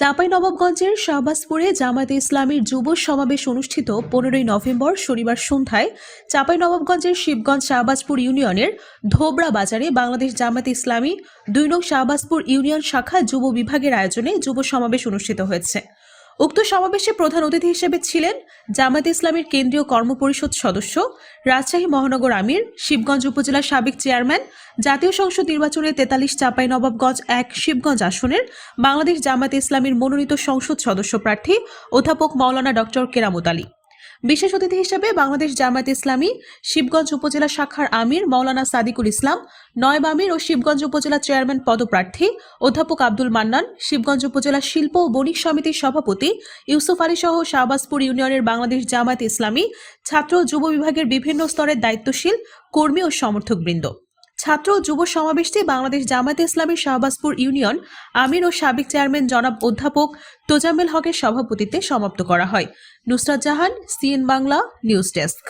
চাঁপাইনবাবগঞ্জের শাহবাজপুরে জামায়াতে ইসলামীর যুব সমাবেশ অনুষ্ঠিত পনেরোই নভেম্বর শনিবার সন্ধ্যায় চাঁপাইনবাবগঞ্জের শিবগঞ্জ শাহবাজপুর ইউনিয়নের ধোবরা বাজারে বাংলাদেশ জামায়াতে ইসলামী দুই নং শাহবাজপুর ইউনিয়ন শাখা যুব বিভাগের আয়োজনে যুব সমাবেশ অনুষ্ঠিত হয়েছে। উক্ত সমাবেশে প্রধান অতিথি হিসেবে ছিলেন জামায়াত ইসলামের কেন্দ্রীয় কর্মপরিষদ সদস্য, রাজশাহী মহানগর আমির, শিবগঞ্জ উপজেলার সাবেক চেয়ারম্যান, জাতীয় সংসদ নির্বাচনে তেতাল্লিশ চাপাই নবাবগঞ্জ এক শিবগঞ্জ আসনের বাংলাদেশ জামায়াত ইসলামের মনোনীত সংসদ সদস্য প্রার্থী অধ্যাপক মাওলানা ডক্টর কেরামত আলী। বিশেষ অতিথি হিসেবে বাংলাদেশ জামায়াত ইসলামী, শিবগঞ্জ উপজেলা শাখার আমির মৌলানা সাদিকুল ইসলাম নয়ব আমির ও শিবগঞ্জ উপজেলা চেয়ারম্যান পদপ্রার্থী অধ্যাপক আব্দুল মান্নান, শিবগঞ্জ উপজেলা শিল্প ও বণিক সমিতির সভাপতি ইউসুফ আলী সহ শাহবাজপুর ইউনিয়নের বাংলাদেশ জামায়াত ইসলামী, ছাত্র যুব বিভাগের বিভিন্ন স্তরের দায়িত্বশীল, কর্মী ও সমর্থকবৃন্দ। ছাত্র ও যুব সমাবেশটি বাংলাদেশ জামায়াতে ইসলামী শাহবাজপুর ইউনিয়ন আমির ও সাবেক চেয়ারম্যান জনাব অধ্যাপক তোজামেল হকের সভাপতিত্বে সমাপ্ত করা হয়। Nusrat Jahan, CN Bangla, news desk.